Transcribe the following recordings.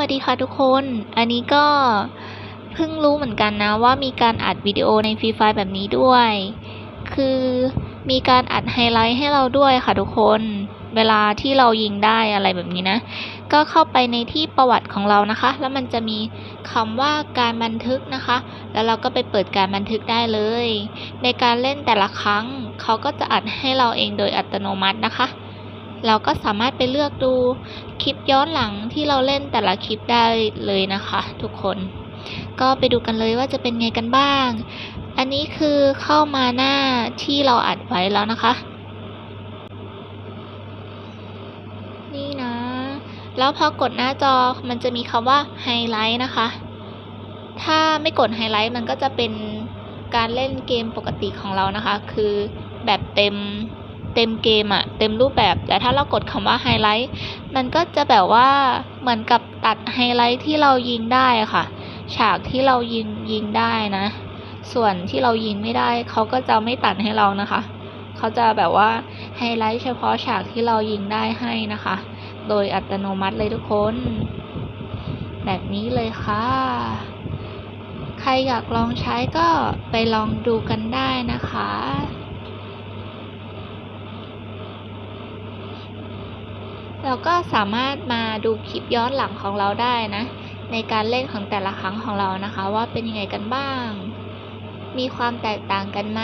วัสดีค่ะทุกคน อันนี้ก็เพิ่งรู้เหมือนกันนะว่ามีการอัดวิดีโอในฟรีไฟล์แบบนี้ด้วย คือมีการอัดไฮไลท์ให้เราด้วยค่ะทุกคน เวลาที่เรายิงได้อะไรแบบนี้นะ ก็เข้าไปในที่ประวัติของเรานะคะ แล้วมันจะมีคำว่าการบันทึกนะคะ แล้วเราก็ไปเปิดการบันทึกได้เลย ในการเล่นแต่ละครั้งเขาก็จะอัดให้เราเองโดยอัตโนมัตินะคะ เราก็สามารถไปเลือกดูคลิปย้อนหลังที่เราเล่นแต่ละคลิปได้เลยนะคะ ทุกคน ก็ไปดูกันเลยว่าจะเป็นไงกันบ้าง อันนี้คือเข้ามาหน้าที่เราอัดไว้แล้วนะคะ นี่นะ แล้วพอกดหน้าจอมันจะมีคำว่าไฮไลท์นะคะ ถ้าไม่กดไฮไลท์มันก็จะเป็นการเล่นเกมปกติของเรานะคะ คือแบบเต็ม เต็มเกมอะเต็มรูปแบบ แต่ถ้าเรากดคำว่าไฮไลท์มันก็จะแบบว่าเหมือนกับตัดไฮไลท์ที่เรายิงได้ค่ะ ฉากที่เรายิงยิงได้นะ ส่วนที่เรายิงไม่ได้เขาก็จะไม่ตัดให้เรานะคะเขาจะแบบว่าไฮไลท์เฉพาะฉากที่เรายิงได้ให้นะคะ โดยอัตโนมัติเลยทุกคน แบบนี้เลยค่ะใครอยากลองใช้ก็ไปลองดูกันได้นะคะ เราก็สามารถมาดูคลิปย้อนหลังของเราได้นะ ในการเล่นของแต่ละครั้งของเรานะคะ ว่าเป็นยังไงกันบ้าง มีความแตกต่างกันไหม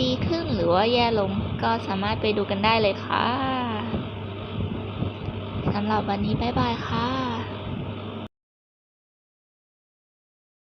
ดีขึ้นหรือว่าแย่ลงก็สามารถไปดูกันได้เลยค่ะสำหรับวันนี้บ๊ายบายค่ะ